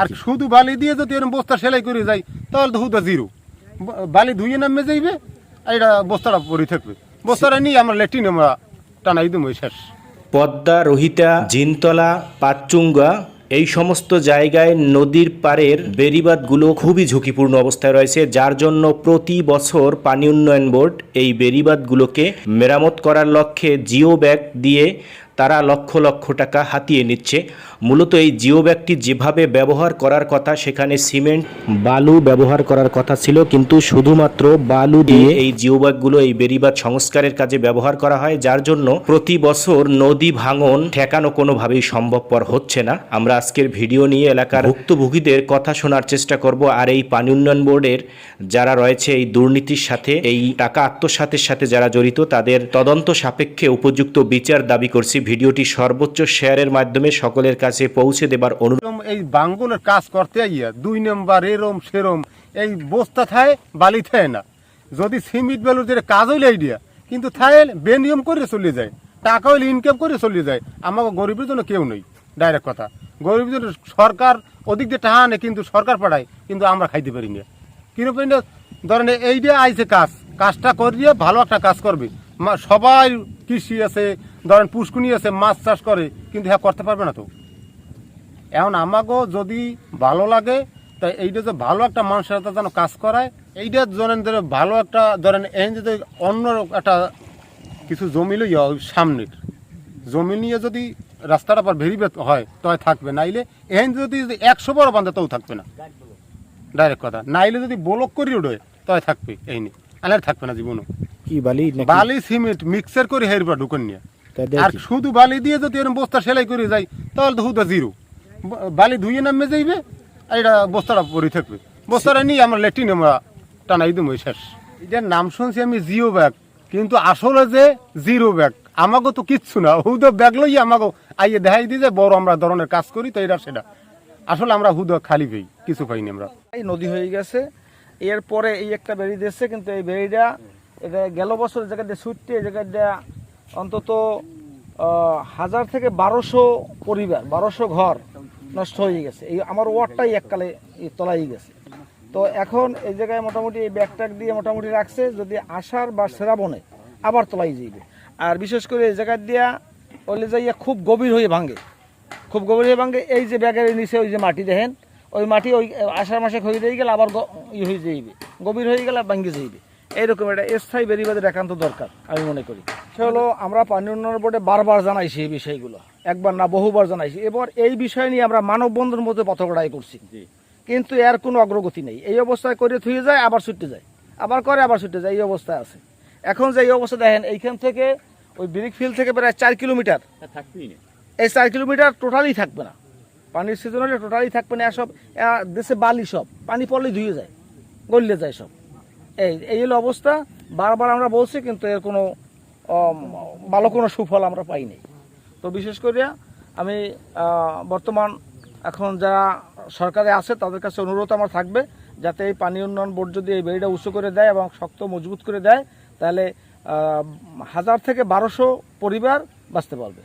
আর শুধু বালি দিয়ে যদি এরকম বস্তা সেলাই করে যাই তাহলে তো হুদা জিরো। বালি ধুয়ে নামে যাইবে আর এটা বস্তাটা পরে থাকবে। বস্তাটা নিয়ে আমরা লেট্রিন আমরা টানাই দেবো শেষ। পদ্মা রোহিতা জিনতলা পাচুঙ্গা এই সমস্ত জায়গায় নদীর পাড়ের বেড়িবাঁধগুলো খুবই ঝুঁকিপূর্ণ অবস্থায় রয়েছে যার জন্য প্রতি বছর পানি উন্নয়ন বোর্ড এই বেড়িবাঁধগুলোকে মেরামত করার লক্ষ্যে জিও ব্যাগ দিয়ে তারা লক্ষ লক্ষ টাকা হাতিয়ে নিচ্ছে। মূলত এই জিও ব্যাগটি যেভাবে ব্যবহার করার কথা, সেখানে সিমেন্ট, বালু ব্যবহার করার কথা ছিল, কিন্তু শুধুমাত্র বালু দিয়ে এই জিও ব্যাগগুলো এই বেড়িবাঁধ সংস্কারের কাজে ব্যবহার করা হয়, যার জন্য প্রতি বছর নদী ভাঙন ঠেকানো কোনোভাবেই সম্ভবপর হচ্ছে না। আমরা আজকের ভিডিও নিয়ে এলাকার ভুক্তভোগীদের কথা শোনার চেষ্টা করব, আর এই পানি উন্নয়ন বোর্ডের যারা রয়েছে এই দুর্নীতির সাথে, এই টাকা আত্মসাতের সাথে যারা জড়িত, তাদের তদন্ত সাপেক্ষে উপযুক্ত বিচার দাবি করছি। ভিডিওটি সর্বোচ্চ শেয়ারের মাধ্যমে সকলের কাছে পৌঁছে দেবার অনুরোধ। এই বাঙ্গলের কাজ করতে আইয়া দুই নম্বর এরম সেরম এই বস্তা থায় বালি থায় না। যদি সিমিট বেলুর যে কাজ হইলে আইডিয়া, কিন্তু থায় বেনিয়ম করে চলে যায়, টাকা হইলে ইনকাম করে চলে যায়, আমাকে গরিবের জন্য কেউ নেই ডাইরেক্ট কথা। গরিবের জন্য সরকার ওদিক দিয়ে টাকা আনে কিন্তু সরকার পাঠায়, কিন্তু আমরা খাইতে পারি না। কিন্তু ধরেন এইটা আইছে কাজ, কাজটা করিয়ে ভালো একটা কাজ করবে। সবাই কৃষি আছে ধরেন পুষ্কুনি আছে মাছ চাষ করে কিন্তু হ্যাঁ করতে পারবে না তো। এখন আমাকেও যদি ভালো লাগে তাই এইটা যে ভালো একটা মানুষের হাতে যেন কাজ করায় এইটা ধরেন ধরে ভালো একটা ধরেন এই যদি অন্য একটা কিছু জমি ওই সামনের জমি নিয়ে যদি রাস্তাটা পর ভেরিবে হয় তয় থাকবে। নাইলে এহেন যদি একশো বড় বান্ধে তাও থাকবে না। ডাইরেক্ট কথা। নাইলে যদি ব্লক করি ওঠে তয় থাকবে এই নিয়ে। আনার থাকবে না জীবনও। কি বালি বালি সিমেন্ট মিক্সার করে হেরবা ঢুকন নিয়ে। আর শুধু বালি দিয়ে যদি এরকম বস্তা সেলাই করে যাই তাহলে তো হুদা জিরো। বালি ধুয়ে নামে যাইবে আর এটা বস্তাটা পরে থাকবে। বস্তাটা নিয়ে আমরা লেট্রিন আমরা টানাই দেবো শেষ। এটার নাম শুনছি আমি জিও ব্যাগ। কিন্তু আসলে যে জিরো ব্যাগ আমাকে তো কিচ্ছু না। হুদো ব্যাগ লই আমাকে আইয়ে দেখাই দিয়ে যে বড় আমরা ধরনের কাজ করি তো এটা সেটা। আসলে আমরা হুদো খালি পাই কিছু পাইনি আমরা। এই নদী হয়ে গেছে। এরপরে এই একটা বেরি দিয়েছে কিন্তু এই বেরিটা এটা গেল বছর এই জায়গাটা ছুটতে এই জায়গাটা অন্তত হাজার থেকে বারোশো পরিবার, বারোশো ঘর নষ্ট হয়ে গেছে। এই আমার ওয়ার্ডটাই এককালে তলাই গেছে। তো এখন এই জায়গায় মোটামুটি এই ব্যাগট্যাগ দিয়ে মোটামুটি রাখছে, যদি আষাঢ় বা শ্রাবণে আবার তলাই যাইবে। আর বিশেষ করে এই জায়গা দিয়া ওলে যাইয়া খুব গভীর হয়ে ভাঙে। খুব গভীর হয়ে ভাঙে, এই যে ব্যাগের নিচে ওই যে মাটি দেখেন, ওই মাটি ওই আষাঢ় মাসে হয়ে দিয়ে গেলে আবার ই হয়ে যাইবে, গভীর হয়ে গেলে ভাঙ্গে যাইবে। এইরকম একটা স্থায়ী বেরিবাদের একান্ত দরকার, আমি মনে করি। সে হলো আমরা পানি উন্নয়ন বোর্ডে বারবার জানাইছি এই বিষয়গুলো। একবার না বহুবার জানাইছি। এবার এই বিষয় নিয়ে আমরা মানববন্ধন মধ্যে পথকড়াই করছি। কিন্তু এর কোনো অগ্রগতি নেই। এই অবস্থায় করে থুয়ে যায় আবার ছুটতে যায়। আবার করে আবার ছুটতে যায়। এই অবস্থায় আছে। এখন যে এই অবস্থা দেখেন এইখান থেকে ওই ব্রিক ফিল্ড থেকে প্রায় চার কিলোমিটার। এই চার কিলোমিটার টোটালি থাকবে না। পানির সিজন হলে টোটালি থাকবে না। সব দেশে বালি সব। পানি পড়লেই ধুয়ে যায় গলিয়ে যায় সব। এই এই হলো অবস্থা। বারবার আমরা বলছি কিন্তু এর কোনো ভালো কোনো সুফল আমরা পাইনি। তো বিশেষ করে আমি বর্তমান এখন যারা সরকারে আছে, তাদের কাছে অনুরোধ আমার থাকবে, যাতে এই পানি উন্নয়ন বোর্ড যদি এই বেড়িটা উঁচু করে দেয় এবং শক্ত মজবুত করে দেয়, তাহলে হাজার থেকে বারোশো পরিবার বাঁচতে পারবে।